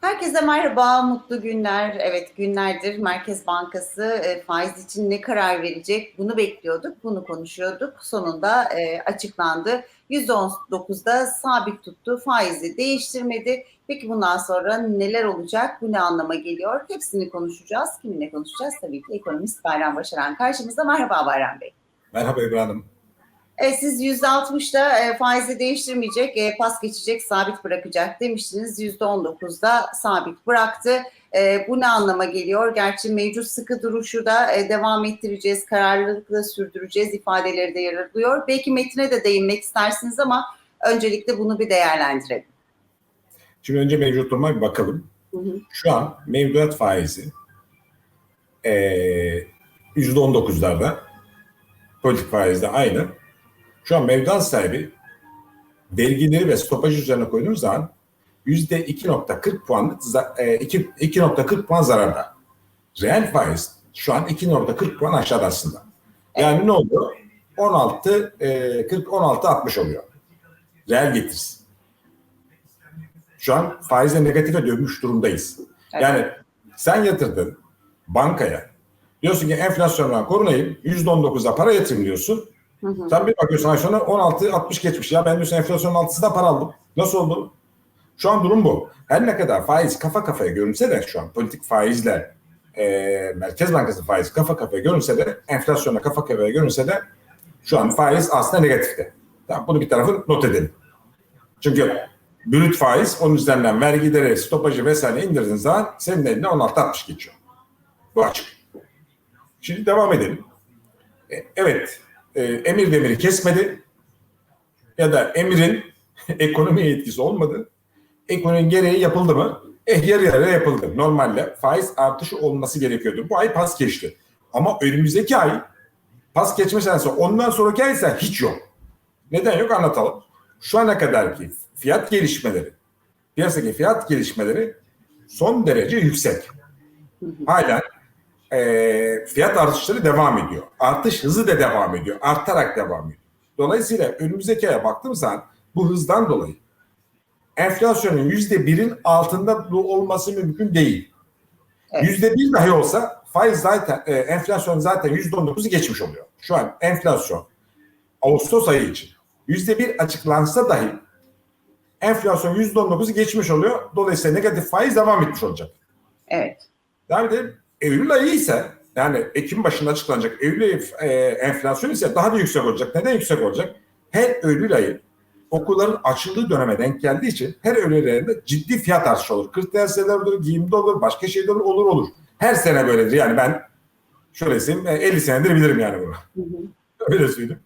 Herkese merhaba, mutlu günler. Evet günlerdir Merkez Bankası e, faiz için ne karar verecek bunu bekliyorduk, bunu konuşuyorduk. Sonunda e, açıklandı. %19'da sabit tuttu, faizi değiştirmedi. Peki bundan sonra neler olacak, bu ne anlama geliyor? Hepsini konuşacağız. Kiminle konuşacağız? Tabii ki ekonomist Bayram Başaran karşımızda. Merhaba Bayram Bey. Merhaba Ebru Evet, siz %60'da e, faizi değiştirmeyecek, e, pas geçecek, sabit bırakacak demiştiniz. %19'da sabit bıraktı. E, bu ne anlama geliyor? Gerçi mevcut sıkı duruşu da e, devam ettireceğiz, kararlılıkla sürdüreceğiz ifadeleri de yer alıyor. Belki metine de değinmek istersiniz ama öncelikle bunu bir değerlendirelim. Şimdi önce mevcut duruma bir bakalım. Hı hı. Şu an mevduat faizi eee %19'larda politik faizde aynı. Şu an mevduat sahibi vergileri ve stopaj üzerine koyduğumuz zaman %2.40 puan za- e, iki- 2.40 puan zararda. Reel faiz şu an 2.40 puan aşağıda aslında. Yani ne oldu? 16 e, 40 16 60 oluyor. Reel getirisi. Şu an faizle negatife dönmüş durumdayız. Evet. Yani sen yatırdın bankaya. Diyorsun ki enflasyondan korunayım. %19'a para yatırayım diyorsun. Hı hı. Sen bir bakıyorsun ay sonra 16 60 geçmiş. Ya ben diyorsun enflasyonun altısında para aldım. Nasıl oldu? Şu an durum bu. Her ne kadar faiz kafa kafaya görünse de şu an politik faizle e, Merkez Bankası faiz kafa kafaya görünse de enflasyonla kafa kafaya görünse de şu an faiz aslında negatifte. Tamam, bunu bir tarafı not edelim. Çünkü brüt faiz onun üzerinden vergileri, stopajı vesaire indirdiğin zaman senin eline 16-60 geçiyor. Bu açık. Şimdi devam edelim. E, Evet, e, emir demiri kesmedi ya da emirin ekonomiye etkisi olmadı. Ekonominin gereği yapıldı mı? Eh yarı yarıya yapıldı. Normalde faiz artışı olması gerekiyordu. Bu ay pas geçti. Ama önümüzdeki ay pas geçme şansı ondan sonraki ay ise hiç yok. Neden yok anlatalım. Şu ana kadarki fiyat gelişmeleri, piyasadaki fiyat gelişmeleri son derece yüksek. Hala e, fiyat artışları devam ediyor. Artış hızı da devam ediyor. Artarak devam ediyor. Dolayısıyla önümüzdeki aya baktığım zaman bu hızdan dolayı enflasyonun yüzde birin altında olması mümkün değil. Evet. Yüzde bir dahi olsa faiz zaten e, enflasyon zaten yüzde on dokuzu geçmiş oluyor. Şu an enflasyon Ağustos ayı için yüzde bir açıklansa dahi enflasyon yüzde on dokuzu geçmiş oluyor. Dolayısıyla negatif faiz devam etmiş olacak. Evet. Devam edelim. Eylül ayı ise yani Ekim başında açıklanacak Eylül e, enflasyon ise daha da yüksek olacak. Neden yüksek olacak? Her Eylül ayı okulların açıldığı döneme denk geldiği için her Eylül ayında ciddi fiyat artışı olur. Kırtasiyeler olur, giyimde olur, başka şeyler olur, olur olur. Her sene böyledir. Yani ben şöyle e, 50 senedir bilirim yani bunu. Hı hı. Öyle söyleyeyim.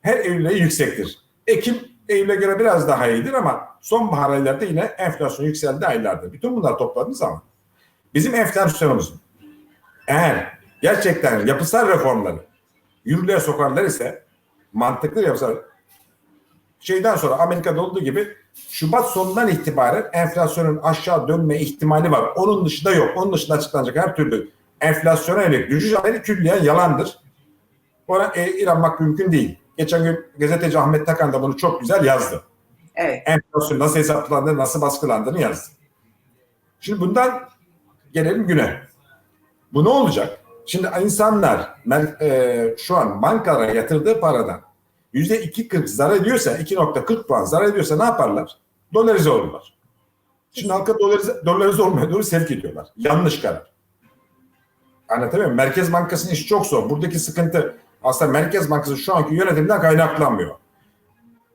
Her Eylül ayı yüksektir. Ekim Eylül'e göre biraz daha iyidir ama sonbahar aylarda yine enflasyon yükseldiği aylardır. Bütün bunları topladığımız zaman bizim enflasyonumuzun eğer gerçekten yapısal reformları yürürlüğe sokarlar ise mantıklı yapısal şeyden sonra Amerika'da olduğu gibi Şubat sonundan itibaren enflasyonun aşağı dönme ihtimali var. Onun dışında yok. Onun dışında açıklanacak her türlü enflasyona yönelik düşüş haberi külliyen yalandır. Ona e, inanmak mümkün değil. Geçen gün gazeteci Ahmet Takan da bunu çok güzel yazdı. Evet. Enflasyon nasıl hesaplandığını, nasıl baskılandığını yazdı. Şimdi bundan gelelim güne. Bu ne olacak? Şimdi insanlar e, şu an bankalara yatırdığı paradan %2.40 zarar ediyorsa, 2.40 puan zarar ediyorsa ne yaparlar? Dolarize olurlar. Şimdi halka dolarize, dolarize olmaya doğru sevk ediyorlar. Yanlış karar. Anlatabiliyor muyum? Merkez Bankası'nın işi çok zor. Buradaki sıkıntı aslında Merkez Bankası şu anki yönetiminden kaynaklanmıyor.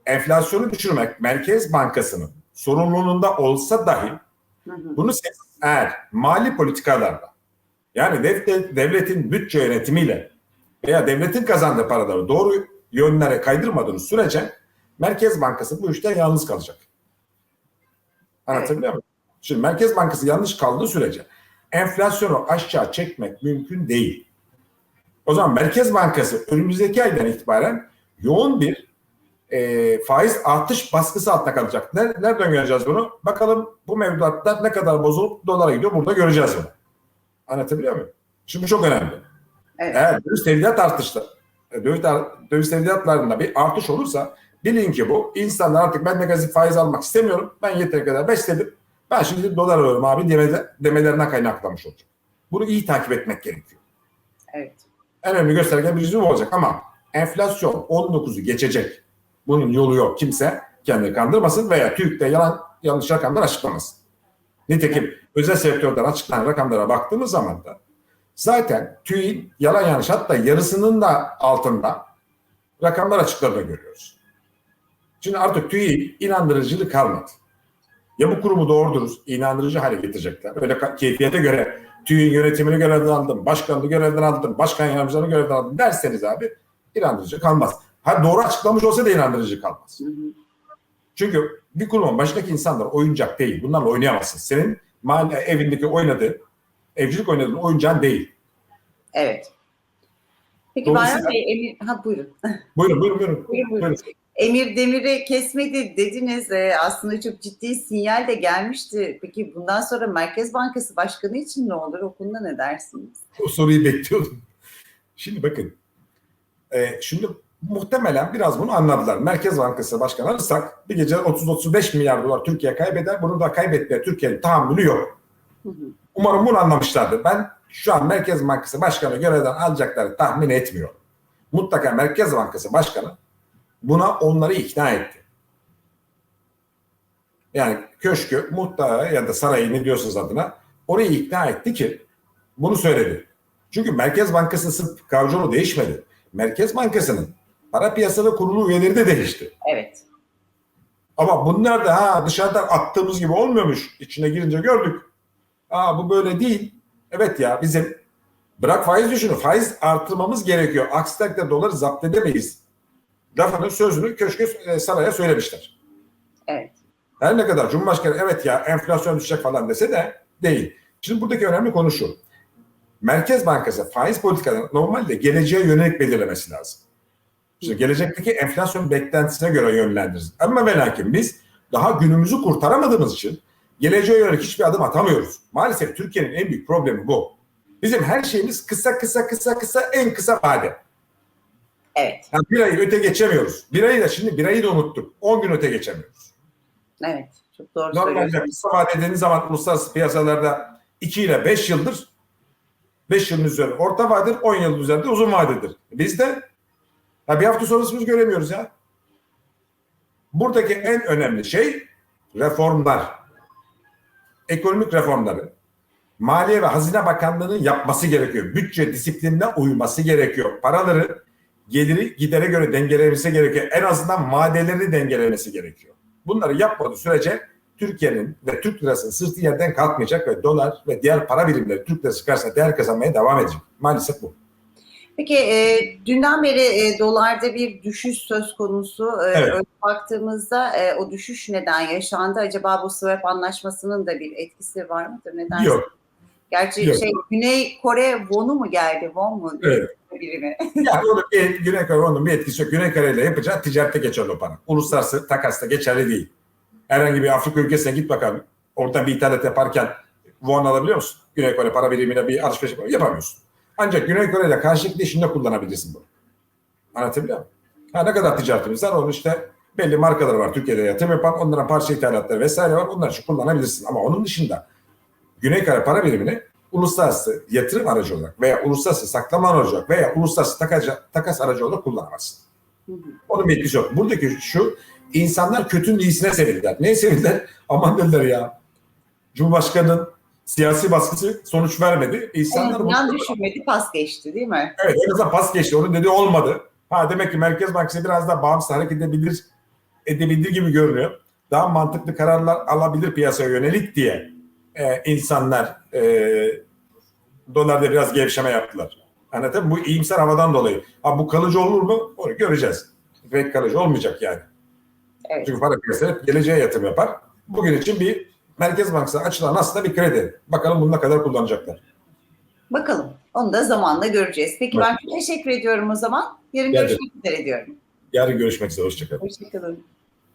Enflasyonu düşürmek Merkez Bankası'nın sorumluluğunda olsa dahi bunu siz eğer mali politikalarla yani devlet, devletin bütçe yönetimiyle veya devletin kazandığı paraları doğru yönlere kaydırmadığınız sürece Merkez Bankası bu işten yalnız kalacak. Anlatabiliyor muyum? Şimdi Merkez Bankası yanlış kaldığı sürece enflasyonu aşağı çekmek mümkün değil. O zaman Merkez Bankası önümüzdeki aydan itibaren yoğun bir e, faiz artış baskısı altında kalacak. Ner- Nereden göreceğiz bunu? Bakalım bu mevduatlar ne kadar bozulup dolara gidiyor burada göreceğiz bunu. Anlatabiliyor muyum? Şimdi bu çok önemli. Evet. Eğer döviz tevdiat artışta, e, döviz, döviz tevdiatlarında bir artış olursa bilin ki bu insanlar artık ben negatif faiz almak istemiyorum. Ben yeteri kadar besledim. Ben şimdi dolar alıyorum abi demede, demelerinden kaynaklamış olacak. Bunu iyi takip etmek gerekiyor. Evet. En önemli gösterge birisi bu olacak ama enflasyon 19'u geçecek. Bunun yolu yok. Kimse kendini kandırmasın veya TÜİK'te yalan yanlış rakamlar açıklamasın. Nitekim özel sektörden açıklanan rakamlara baktığımız zaman da zaten TÜİK'in yalan yanlış hatta yarısının da altında rakamlar açıkladığını görüyoruz. Şimdi artık TÜİK inandırıcılık kalmadı. Ya bu kurumu doğru dürüst inandırıcı hale getirecekler. Öyle keyfiyete göre TÜİK'in yönetimini görevden aldım, başkanlığı görevden aldım, başkan yardımcılarını görevden aldım derseniz abi inandırıcı kalmaz. Ha doğru açıklamış olsa da inandırıcı kalmaz. Çünkü bir kurumun başındaki insanlar oyuncak değil. Bunlarla oynayamazsın. Senin mahalle evindeki oynadığı, evcilik oynadığın oyuncağın değil. Evet. Peki Dolayısıyla- Bayram Bey, Emir, ha buyurun. Buyurun buyurun buyurun. Buyurun, buyurun. buyurun. Emir Demir'i kesmedi dediniz. Ee, aslında çok ciddi sinyal de gelmişti. Peki bundan sonra Merkez Bankası Başkanı için ne olur? O konuda ne dersiniz? O soruyu bekliyordum. Şimdi bakın. E, şimdi muhtemelen biraz bunu anladılar. Merkez Bankası Başkanı alırsak bir gece 30-35 milyar dolar Türkiye kaybeder. Bunu da kaybetmeye Türkiye'nin tahammülü yok. Umarım bunu anlamışlardır. Ben şu an Merkez Bankası Başkanı görevden alacakları tahmin etmiyorum. Mutlaka Merkez Bankası Başkanı buna onları ikna etti. Yani köşkü, muhtağı ya da sarayı ne diyorsunuz adına orayı ikna etti ki bunu söyledi. Çünkü Merkez Bankası sırf kavramı değişmedi. Merkez Bankası'nın para piyasada kurulu üyeleri de değişti. Evet. Ama bunlar da ha dışarıdan attığımız gibi olmuyormuş. İçine girince gördük. Aa bu böyle değil. Evet ya bizim bırak faiz düşünün. Faiz artırmamız gerekiyor. Aksi takdirde doları zapt edemeyiz. Lafının sözünü köşke e, saraya söylemişler. Evet. Her ne kadar Cumhurbaşkanı evet ya enflasyon düşecek falan dese de değil. Şimdi buradaki önemli konu şu. Merkez Bankası faiz politikalarını normalde geleceğe yönelik belirlemesi lazım. Şimdi gelecekteki enflasyon beklentisine göre yönlendiririz. Ama ve lakin biz daha günümüzü kurtaramadığımız için geleceğe yönelik hiçbir adım atamıyoruz. Maalesef Türkiye'nin en büyük problemi bu. Bizim her şeyimiz kısa kısa kısa kısa en kısa vade. Evet. Yani bir ayı öte geçemiyoruz. Bir ayı da şimdi bir ayı da unuttuk. 10 gün öte geçemiyoruz. Evet. Çok doğru Normalde kısa vade dediğiniz zaman uluslararası piyasalarda 2 ile 5 yıldır 5 yılın üzeri orta vadedir, 10 yılın üzerinde uzun vadedir. Bizde ya bir hafta sonrasını göremiyoruz ya. Buradaki en önemli şey reformlar. Ekonomik reformları. Maliye ve Hazine Bakanlığı'nın yapması gerekiyor. Bütçe disiplinine uyması gerekiyor. Paraları geliri gidere göre dengelemesi gerekiyor. En azından vadeleri dengelemesi gerekiyor. Bunları yapmadığı sürece Türkiye'nin ve Türk lirasının sırtı yerden kalkmayacak ve dolar ve diğer para birimleri Türk lirası karşısında değer kazanmaya devam edecek. Maalesef bu. Peki e, dünden beri e, dolarda bir düşüş söz konusu. E, Evet. öyle baktığımızda e, o düşüş neden yaşandı? Acaba bu swap anlaşmasının da bir etkisi var mıdır? Neden? Yok. Gerçi Yok. şey Güney Kore wonu mu geldi? Won mu? Evet. Birimi. Yani onun bir, Güney Kore onun bir etkisi yok. Güney Kore ile yapacağı ticarette geçerli o para. Uluslararası takasta geçerli değil. Herhangi bir Afrika ülkesine git bakalım. Oradan bir ithalat yaparken won alabiliyor musun? Güney Kore para birimine bir alışveriş yapamıyor- yapamıyorsun. Ancak Güney Kore ile karşılıklı işinde kullanabilirsin bunu. Anlatabiliyor muyum? Ha, ne kadar ticaretimiz var? Onun işte belli markaları var Türkiye'de yatırım yapan. Onların parça ithalatları vesaire var. Onlar için kullanabilirsin. Ama onun dışında Güney Kore para birimini uluslararası yatırım aracı olarak veya uluslararası saklama aracı olarak veya uluslararası takas, takas aracı olarak kullanamazsın. Onun bir yok. Buradaki şu insanlar kötünün iyisine sevildiler. Neye sevildiler? Aman dediler ya. Cumhurbaşkanının siyasi baskısı sonuç vermedi. en İnsanlar mutlu. düşürmedi, pas geçti değil mi? Evet en azından pas geçti. Onun dediği olmadı. Ha demek ki Merkez Bankası biraz daha bağımsız hareket edebilir, edebilir gibi görünüyor. Daha mantıklı kararlar alabilir piyasaya yönelik diye e, insanlar e, dolarda biraz gevşeme yaptılar. Anladın mı? Bu iyimser havadan dolayı. Ha bu kalıcı olur mu? Onu göreceğiz. Pek kalıcı olmayacak yani. Evet. Çünkü para piyasası geleceğe yatırım yapar. Bugün için bir Merkez Bankası açılan aslında bir kredi. Bakalım bunu ne kadar kullanacaklar. Bakalım. Onu da zamanla göreceğiz. Peki Evet. ben teşekkür ediyorum o zaman. Yarın Rica görüşmek üzere diyorum. Yarın görüşmek üzere. Hoşçakalın. Hoşçakalın.